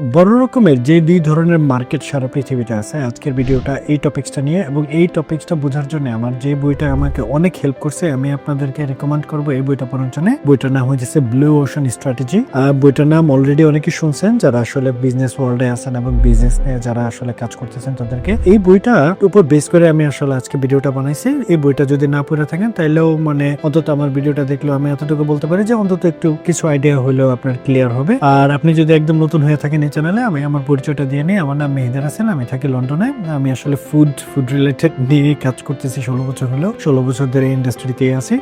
বড় রকমের যে দুই ধরনের মার্কেট সারা পৃথিবীতে আছে, আজকের ভিডিওটা এই টপিক্সটা নিয়ে এবং এই টপিক্সটা বোঝার জন্য আমার যে বইটা আমাকে অনেক হেল্প করছে, আমি আপনাদেরকে রেকমেন্ড করব এই বইটা পড়ার জন্য। বইটার নাম হয়েছে ব্লু ওশান স্ট্র্যাটেজি বইটার নাম অলরেডি অনেকে শুনছেন, যারা আসলে বিজনেস ওয়ার্ল্ডে আছেন এবং বিজনেস নিয়ে যারা আসলে কাজ করতেছেন তাদেরকে। এই বইটা উপর বেস করে আমি আসলে আজকে ভিডিওটা বানাইছি। এই বইটা যদি না পড়ে থাকেন তাহলেও মানে অন্তত আমার ভিডিওটা দেখলেও আমি এতটুকু বলতে পারি যে অন্তত একটু কিছু আইডিয়া হলেও আপনার ক্লিয়ার হবে। আর আপনি যদি একদম নতুন হয়ে থাকেন এই চ্যানেলে আমি আমার পরিচয়টা দিয়ে নিই। আমার নাম মেহেদার হাসান আমি থাকি লন্ডনে। আমি আসলে ফুড ফুড রিলেটেড নিয়ে কাজ করতেছি ষোলো বছর হলো ষোলো বছর ধরে ইন্ডাস্ট্রিতে আছি।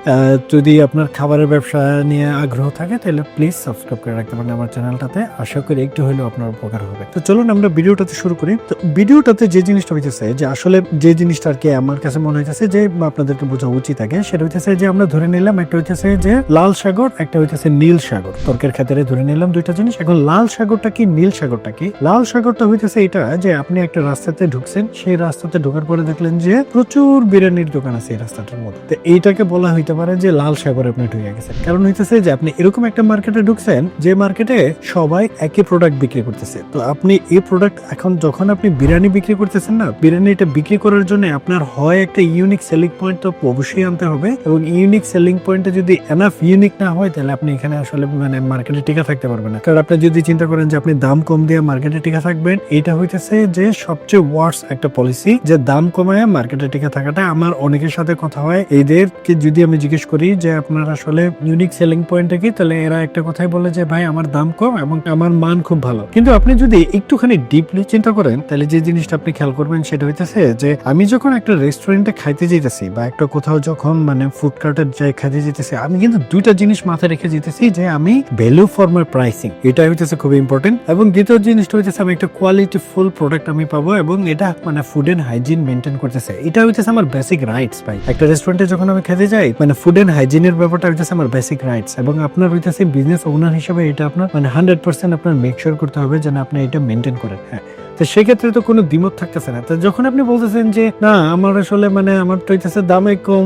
যদি আপনার খাবারের ব্যবসা নিয়ে আগ্রহ থাকে, তাহলে প্লিজ সাবস্ক্রাইব করে রাখতে পারেন আমার চ্যানেলটাতে আশা করি একটু হলেও আপনার উপকার হবে। তো চলুন আমরা ভিডিওটাতে শুরু করি। তো ভিডিওটাতে যে জিনিসটা হইতেছে, যে আসলে যে জিনিসটা আর কি আমার কাছে মনে হইতেছে যে আপনাদেরকে বোঝা উচিত আগে, সেটা হইতেছে যে আমরা ধরে নিলাম একটা হইতেছে যে লাল সাগর, একটা হইতেছে নীল সাগর। তর্কের খাতিরে ধরে নিলাম দুইটা জিনিস। এখন লাল সাগরটা কি নীল সাগরটা কি? লাল সাগরটা হইতেছে এটা যে আপনি একটা রাস্তাতে ঢুকছেন, সেই রাস্তাতে ঢোকার পরে দেখলেন যে প্রচুর বিরিয়ানির দোকান আছে এই রাস্তাটার মধ্যে। তো এইটাকে বলা হইতে পারে যে লাল সাগরে আপনি ঢুকে গেছেন। কারণ হইতেছে যে আপনি এরকম একটা মার্কেটে ঢুকছেন, যে মার্কেটে সবাই একই প্রোডাক্ট বিক্রি করতেছে। তো আপনি এই প্রোডাক্ট এখন যখন আপনি বিরিয়ানি বিক্রি করতেছেন না বিরিয়ানি এটা বিক্রি করার জন্য আপনার হয় একটা ইউনিক সেলিং পয়েন্ট তো অবশ্যই আনতে হবে। এবং ইউনিক সেলিং পয়েন্টে যদি এনাফ ইউনিক না হয়, তাহলে আপনি এখানে আসলে মানে মার্কেটে টিকা থাকতে পারবেন না। কারণ আপনি যদি চিন্তা করেন যে আপনি দাম কম দিয়ে মার্কেটে টিকা থাকবেন। এটা হইতেছে যে সবচেয়ে ওয়ার্স একটা পলিসি যে দাম কমায় মার্কেটে টিকা থাকাটা। আমার অনেকের সাথে কথা হয়, এদেরকে যদি আমি জিজ্ঞেস করি যে, আপনার আসলে ইউনিক সেলিং পয়েন্টটা কি? তাহলে এরা একটা কথাই বলে যে, ভাই, আমার দাম কম এবং আমার মান খুব ভালো। কিন্তু আপনি যদি একটুখানি ডিপলি চিন্তা করেন, তাহলে যে জিনিসটা আপনি খেয়াল করবেন সেটা হইতেছে যে, আমি যখন একটা রেস্টুরেন্টে খাইতে যেতেছি বা একটা কোথাও যখন মানে ফুড কার্টের যাই খাইতে যেতেছি আমি কিন্তু দুইটা জিনিস মাথায় রেখে যেতেছি যে, আমি ভ্যালু ফর মাই প্রাইসিং এটা হইতেছে খুব ইম্পর্টেন্ট এবং দ্বিতীয় জিনিসটা হচ্ছে আমি একটা কোয়ালিটি ফুল প্রোডাক্ট আমি পাবো এবং এটা মানে ফুড এন্ড হাইজিন মেনটেন করতেছে। এটা হচ্ছে আমার বেসিক রাইটস ভাই। একটা রেস্টুরেন্টে যখন আমি খেতে যাই মানে ফুড এন্ড হাইজিনের ব্যাপারটা হচ্ছে আমার বেসিক রাইটস এবং আপনার হইতেছে বিজনেস ওনার হিসেবে এটা আপনার মানে হান্ড্রেড পার্সেন্ট আপনার মেক করতে হবে যেন আপনি এটা মেনটেন করেন। হ্যাঁ। তো সেক্ষেত্রে তো কোনো দ্বিমত থাকতেছে না। তো যখন আপনি বলতেছেন যে, না, আমার আসলে মানে আমার তো হইতেছে দামে কম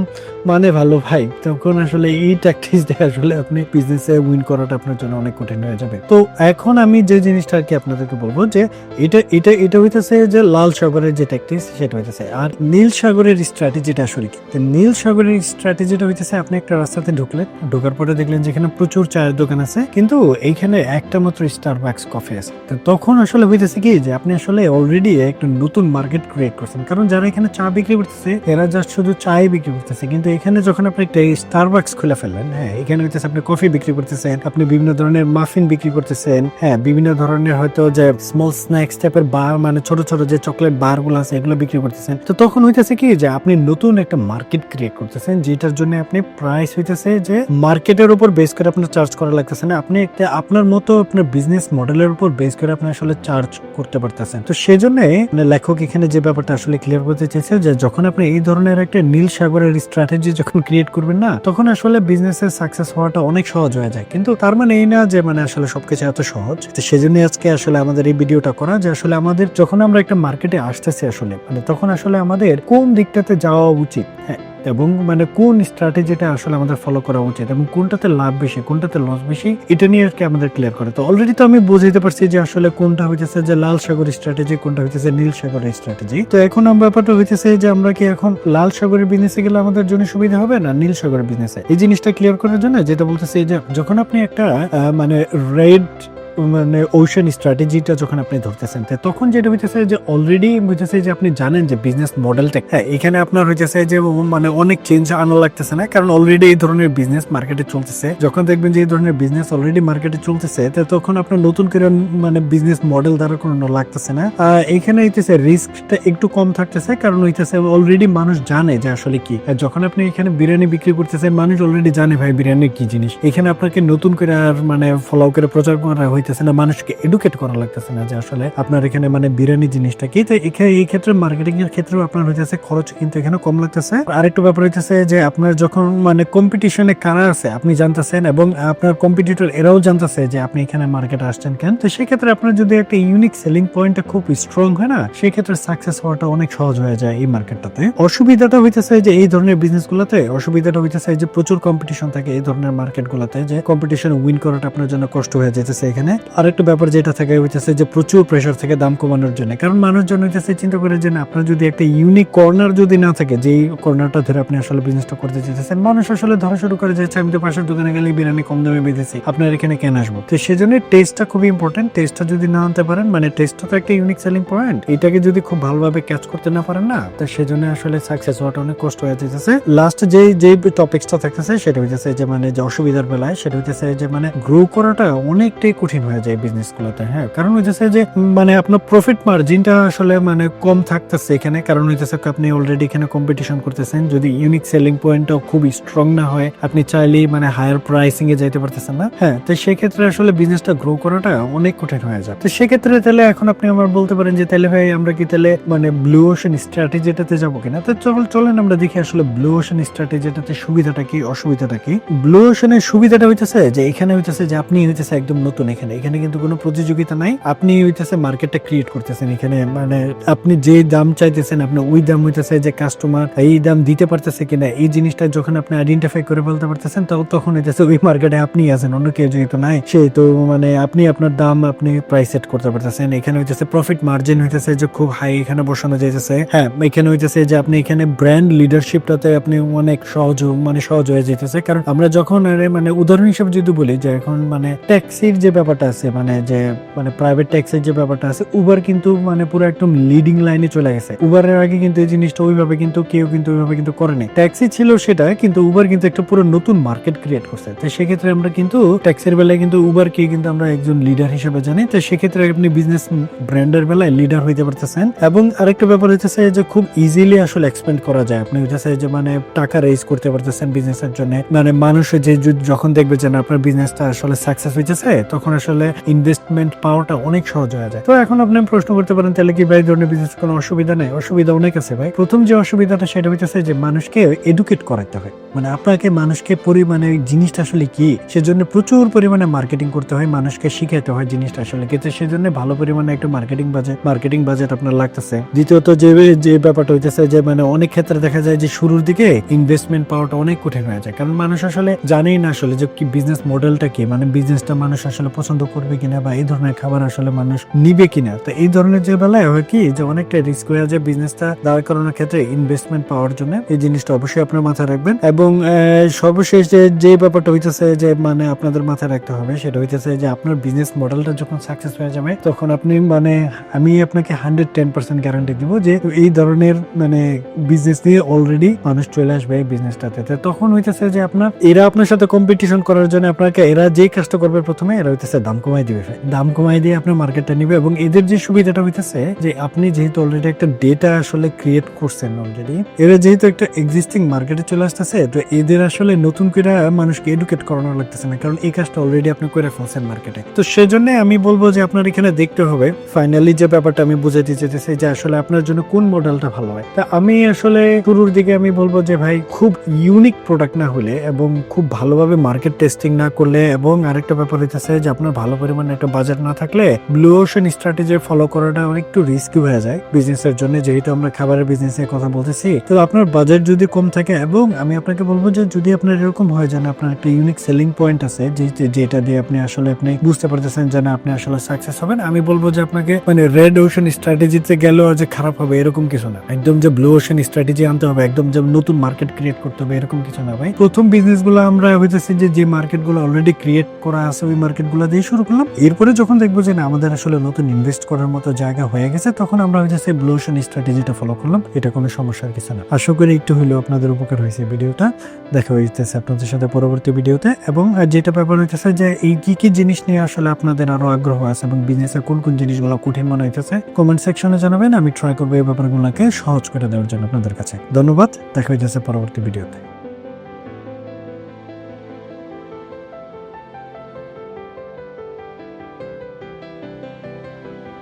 মানে ভালো ভাই, তখন আসলে এই ট্যাকটিস দিয়ে আসলে আপনি বিজনেসে উইন করাটা আপনার জন্য অনেক কঠিন হয়ে যাবে। তো এখন আমি যে জিনিসটা আর কি আপনাদেরকে বলব যে, এটা এটা এটা হইতেছে যে লাল সাগরের যে ট্যাকটিস সেটা হইতেছে। আর নীল সাগরের স্ট্র্যাটেজিটা আসলে কি? নীল সাগরের স্ট্র্যাটেজিটা হইতেছে, আপনি একটা রাস্তাতে ঢুকলেন, ঢোকার পরে দেখলেন যেখানে প্রচুর চায়ের দোকান আছে, কিন্তু এইখানে একটা মাত্র স্টার বাক্স কফি আছে। তো তখন আসলে হইতেছে কি যে, আপনি আসলে অলরেডি একটা নতুন মার্কেট ক্রিয়েট করছেন। কারণ যারা এখানে চা বিক্রি করতেছে, এরা জাস্ট শুধু চাই বিক্রি করতেছে। কিন্তু এখানে যখন আপনি একটা স্টার বাক্স খুলে ফেললেন হ্যাঁ এখানে হইতেছে আপনি কফি বিক্রি করতেছেন, আপনি বিভিন্ন ধরনের মাফিন বিক্রি করতেছেন হ্যাঁ বিভিন্ন ধরনের হয়তো যে স্মল স্ন্যাক্স টাইপের বার মানে ছোট ছোট যে চকলেট বারগুলো আছে, এগুলো বিক্রি করতেছেন। তো তখন হইতেছে কি যে আপনি নতুন একটা মার্কেট ক্রিয়েট করতেছেন, যেটার জন্য আপনি প্রাইস হইতেছে যে মার্কেটের উপর বেস করে আপনার চার্জ করা লাগতেছে না। আপনি একটা আপনার মতো আপনার বিজনেস মডেলের উপর বেস করে আপনি আসলে চার্জ করতে পারতেছেন। তো সেজন্য মানে লেখক এখানে যে ব্যাপারটা আসলে ক্লিয়ার করতে চেয়েছে যে যখন আপনি এই ধরনের একটা নীল সাগরের স্ট্র্যাটেজি যখন ক্রিয়েট করবেন না, তখন আসলে বিজনেসের সাকসেস হওয়াটা অনেক সহজ হয়ে যায়। কিন্তু তার মানে এই না যে মানে আসলে সবকিছু এত সহজ, তো সেজন্য আজকে আসলে আমাদের এই ভিডিওটা করা যে আসলে আমাদের যখন আমরা একটা মার্কেটে আসতেছি আসলে মানে তখন আসলে আমাদের কোন দিকটাতে যাওয়া উচিত? হ্যাঁ এবং মানে কোন স্ট্র্যাটেজিটা আসলে আমাদের ফলো করা উচিত এবং কোনটাতে লাভ বেশি, কোনটাতে লস বেশি, এটা নিয়ে আর কি আমাদের ক্লিয়ার করে। তো অলরেডি তো আমি বুঝাইতে পারছি যে আসলে কোনটা হইতেছে যে লাল সাগর স্ট্র্যাটেজি কোনটা হইতেছে নীল সাগরের স্ট্র্যাটেজি তো এখন ব্যাপারটা হইতেছে যে আমরা কি এখন লাল সাগরের বিজনেসে গেলে আমাদের জন্য সুবিধা হবে না নীল সাগরের বিজনেসে এই জিনিসটা ক্লিয়ার করার জন্য যেটা বলতেছে যে যখন আপনি একটা মানে রেড মানে ওশান স্ট্র্যাটেজিটা যখন আপনি ধরতেছেন তখন যেটা হইতেছে যে অলরেডি হইতেছে যে আপনি জানেন যে বিজনেস মডেলটা হ্যাঁ এখানে আপনার হইতেছে যে মানে অনেক চেঞ্জ আনা লাগতেছে না, কারণ অলরেডি এই ধরনের বিজনেস মার্কেটে চলতেছে। যখন দেখবেন যে এই ধরনের বিজনেস অলরেডি মার্কেটে চলতেছে তখন আপনার নতুন করে মানে বিজনেস মডেল দ্বারা কোনো লাগতেছে না। এখানে হইতেছে রিস্কটা একটু কম থাকতেছে, কারণ হইতেছে অলরেডি মানুষ জানে যে আসলে কি। যখন আপনি এখানে বিরিয়ানি বিক্রি করতেছে মানুষ অলরেডি জানে ভাই বিরিয়ানি কি জিনিস। এখানে আপনাকে নতুন করে আর মানে ফলো করে প্রচার করা হইতেছে না, মানুষকে এডুকেট করা লাগতেছে না যে আসলে আপনার এখানে মানে বিরিয়ানি জিনিসটা কি? তো এখানে এই ক্ষেত্রে মার্কেটিং এর ক্ষেত্রেও আপনার হইতেছে খরচ কিন্তু এখানে কম লাগতেছে। আরেকটু ব্যাপার হইতেছে যে আপনার যখন মানে কম্পিটিশনে কারা আছে, আপনি জানতেছেন এবং আপনার কম্পিটিটর এরাও জানতেছে যে আপনি এখানে মার্কেটে আসছেন কেন। তো সেক্ষেত্রে আপনার যদি একটা ইউনিক সেলিং পয়েন্টটা খুব স্ট্রং হয় না, সেক্ষেত্রে সাকসেস হওয়াটা অনেক সহজ হয়ে যায় এই মার্কেটটাতে অসুবিধাটা হইতেছে যে এই ধরনের বিজনেস গুলোতে, অসুবিধাটা হইতেছে যে প্রচুর কম্পিটিশন থাকে এই ধরনের মার্কেট গুলোতে যে কম্পিটিশন উইন করাটা আপনার জন্য কষ্ট হয়ে যেতেছে এখানে। আরেকটা ব্যাপার যেটা থাকে হইতেছে যে প্রচুর প্রেশার থেকে দাম কমানোর জন্য। কারণ মানুষজন হইতেছে চিন্তা করে যে আপনার যদি একটা ইউনিক কর্নার যদি না থাকে, যেই কর্নারটা ধরে আপনি আসলে বিজনেসটা করতে চাইতেছেন, মানুষ আসলে ধরা শুরু করে যাচ্ছে আমি তো পাশের দোকানে গেলে বিরিয়ানি কম দামে বেঁধেছি, আপনার এখানে কেন আসব? তো সেজন্য টেস্টটা খুবই ইম্পর্টেন্ট টেস্টটা যদি না আনতে পারেন মানে টেস্টটা তো একটা ইউনিক সেলিং পয়েন্ট এটাকে যদি খুব ভালোভাবে ক্যাচ করতে না পারেন না, তো সেজন্য আসলে সাকসেস হওয়াটা অনেক কষ্ট হয়ে যেতেছে লাস্ট যে যে টপিকসটা থাকতেছে, সেটা হইতেছে যে মানে যে অসুবিধার বেলায়, সেটা হইতেছে যে মানে গ্রো করাটা অনেকটাই কঠিন হয়ে যায় বিজনেস গুলোতে হ্যাঁ? কারণ হইতেছে যে মানে আপনার প্রফিট মার্জিনটা আসলে মানে কম থাকতেছে এখানে। কারণ হইতেছে আপনি অলরেডি এখানে কম্পিটিশন করতেছেন। যদি ইউনিক সেলিং পয়েন্টটাও খুব স্ট্রং না হয়, আপনি চাইলেই মানে হায়ার প্রাইসিং এ যাইতে পারতেছেন না হ্যাঁ? তো সেক্ষেত্রে আসলে বিজনেসটা গ্রো করাটা অনেক কঠিন হয়ে যায়। তো সেক্ষেত্রে তাহলে এখন আপনি আমার বলতে পারেন যে, তাহলে ভাই, আমরা কি তাহলে মানে ব্লু ওশন স্ট্র্যাটেজিটাতে যাব কিনা? তো চল চলেন আমরা দেখি আসলে ব্লু ওশন স্ট্র্যাটেজিটাতে সুবিধাটা কি, অসুবিধাটা কি? ব্লু ওশনের সুবিধাটা হইতেছে যে, এখানে হইতেছে যে, আপনি হইতেছে একদম নতুন এখানে। এখানে কিন্তু কোনো প্রতিযোগিতা নাই। আপনি হইতেছে মার্কেটটা ক্রিয়েট করতেছেন এখানে। মানে আপনি যে দাম চাইতেছেন, আপনি ওই দাম হইতেছে যে কাস্টমার এই দাম দিতে পারতেছে কিনা, এই জিনিসটা যখন আপনি আইডেন্টিফাই করে বলতে পারতেছেন তখন হইতেছে ওই মার্কেটে আপনি আছেন, অন্য কেউ যেহেতু নাই। সে তো মানে আপনি আপনার দাম আপনি প্রাইস সেট করতে পারতেছেন। এখানে হইতেছে প্রফিট মার্জিন হইতেছে যে খুব হাই এখানে বসানো যাইতেছে। হ্যাঁ এখানে হইতেছে যে আপনি এখানে ব্র্যান্ড লিডারশিপটাতে আপনি অনেক সহজ মানে সহজ হয়ে যেতেছে কারণ আমরা যখন মানে উদাহরণ হিসেবে যদি বলি যে এখন মানে ট্যাক্সির যে ব্যাপারটা আছে মানে যে মানে প্রাইভেট ট্যাক্সির যে ব্যাপারটা আছে উবার কিন্তু মানে পুরো একদম লিডিং লাইনে চলে গেছে। উবারের আগে কিন্তু এই জিনিসটা ওইভাবে কিন্তু কেউ কিন্তু ওইভাবে কিন্তু করেনি ট্যাক্সি ছিল সেটা, কিন্তু উবার কিন্তু একটা পুরো নতুন মার্কেট ক্রিয়েট করছে। তো সেক্ষেত্রে আমরা কিন্তু ট্যাক্সির বেলায় কিন্তু উবারকে কিন্তু আমরা একজন লিডার হিসেবে জানি। তো সেক্ষেত্রে আপনি বিজনেস ব্র্যান্ডের বেলায় লিডার হইতে পারতেছেন। এবং আরেকটা ব্যাপার হইতেছে যে খুব ইজিলি আসলে এক্সপেন্ড করা যায়। আপনি হইতেছে যে মানে টাকা রেজ করতে পারতেছেন বিজনেসের জন্য। মানে মানুষ যে যখন দেখবে যে আপনার বিজনেসটা আসলে সাকসেস হইতেছে, তখন আসলে ইনভেস্টমেন্ট পাওয়াটা অনেক সহজ হয়ে যায়। তো এখন আপনি প্রশ্ন করতে পারেন, তাহলে কি ভাই ধরনের বিজনেস কোনো অসুবিধা নেই? অসুবিধা অনেক আছে ভাই। প্রথম যে অসুবিধাটা সেটা হইতেছে যে মানুষকে এডুকেট করাতে হয়। মানে আপনাকে মানুষকে পরিমাণে জিনিসটা আসলে কি? সেজন্য প্রচুর পরিমাণে মার্কেটিং করতে হয়, মানুষকে শিখাতে হয় জিনিসটা আসলে কিন্তু সেজন্য ভালো পরিমাণে একটা মার্কেটিং বাজেট মার্কেটিং বাজেট আপনার লাগতেছে। দ্বিতীয়ত যে যে ব্যাপারটা হইতেছে যে মানে অনেক ক্ষেত্রে দেখা যায় যে শুরুর দিকে ইনভেস্টমেন্ট পাওয়াটা অনেক কঠিন হয়ে যায়। কারণ মানুষ আসলে জানেই না আসলে যে কি বিজনেস মডেলটা কি? মানে বিজনেসটা মানুষ আসলে পছন্দ করবে কিনা বা এই ধরনের খাবার আসলে মানুষ নিবে কিনা? তো এই ধরনের যে বেলায় হয় কি যে অনেকটা রিস্ক হয়ে যায় বিজনেসটা দাঁড় করানোর ক্ষেত্রে ইনভেস্টমেন্ট পাওয়ার জন্য। এই জিনিসটা অবশ্যই আপনার মাথায় রাখবেন এবং সর্বশেষ যে যে ব্যাপারটা হইতেছে যে মানে আপনাদের মাথায় রাখতে হবে সেটা হইতেছে যে আপনার বিজনেস মডেলটা যখন সাকসেস হয়ে যাবে তখন আপনি মানে আমি আপনাকে হান্ড্রেড টেন পার্সেন্ট গ্যারান্টি দিব যে এই ধরনের মানে বিজনেস নিয়ে অলরেডি মানুষ চলে আসবে এই বিজনেসটাতে তখন হইতেছে যে আপনার, এরা আপনার সাথে কম্পিটিশন করার জন্য আপনাকে, এরা যে কাজটা করবে প্রথমে, এরা হইতেছে দাম কমাই দিবে দাম কমাই দিয়ে আপনার মার্কেটটা নিবে এবং এদের যে সুবিধাটা হইতেছে যে আপনি যেহেতু অলরেডি একটা ডেটা আসলে ক্রিয়েট করছেন অলরেডি এরা যেহেতু একটা এক্সিস্টিং মার্কেটে চলে আসতেছে, তো এদের আসলে নতুন করে মানুষকে এডুকেট করানো লাগতেছে না, কারণ এই কাজটা অলরেডি আপনি করে ফেলছেন মার্কেটে তো সেজন্য আমি বলব যে আপনার এখানে দেখতে হবে। ফাইনালি যে ব্যাপারটা আমি বুঝাইতে চেয়েছি যে আসলে আপনার জন্য কোন মডেলটা ভালো হয়। তা আমি আসলে শুরুর দিকে আমি বলব যে ভাই, খুব ইউনিক প্রোডাক্ট না হলে এবং খুব ভালোভাবে মার্কেট টেস্টিং না করলে এবং আরেকটা ব্যাপার হইতেছে যে আপনার ভালো পরিমাণে একটা বাজার না থাকলে ব্লু ওশন স্ট্র্যাটেজি ফলো করাটা অনেক একটু রিস্কি হয়ে যায় বিজনেসের জন্য, যেহেতু আমরা খাবারের বিজনেসের কথা বলতেছি। তো আপনার বাজার যদি কম থাকে এবং আমি আপনাকে বলব যে যদি আপনার এরকম হয় যেন আপনার একটা ইউনিক সেলিং পয়েন্ট আছে যেটা দিয়ে আপনি আসলে আপনি বুঝতে পারতেছেন যে না, আপনি আসলে সাকসেস হবেন, আমি বলব যে আপনাকে মানে রেড ওশন স্ট্র্যাটেজিতে গেলেও যে খারাপ হবে এরকম কিছু না। একদম যে ব্লু ওশন স্ট্র্যাটেজি আনতে হবে, একদম যে নতুন মার্কেট ক্রিয়েট করতে হবে, এরকম কিছু না ভাই। প্রথম বিজনেসগুলো আমরা হইতেছে যে যে মার্কেটগুলো অলরেডি ক্রিয়েট করা আছে, ওই মার্কেটগুলো দিয়ে শুরু করলাম। এরপরে যখন দেখব যে না, আমাদের আসলে নতুন ইনভেস্ট করার মতো জায়গা হয়ে গেছে, তখন আমরা হইতেছে ব্লু ওশন স্ট্র্যাটেজিটা ফলো করলাম। এটা কোনো সমস্যার কিছু না। আশা করি একটু হলেও আপনাদের উপকার হয়েছে ভিডিওটা। দেখা হইতেছে আপনাদের সাথে পরবর্তী ভিডিওতে। এবং যেটা ব্যাপার হইতেছে যে এই কি কি জিনিস নিয়ে আসলে আপনাদের আরও আগ্রহ আছে এবং বিজনেসে কোন কোন জিনিসগুলো কঠিন মনে হইতেছে কমেন্ট সেকশনে জানাবেন। আমি ট্রাই করব এই ব্যাপারগুলোকে সহজ করে দেওয়ার জন্য আপনাদের কাছে। ধন্যবাদ। দেখা হইতেছে পরবর্তী ভিডিওতে।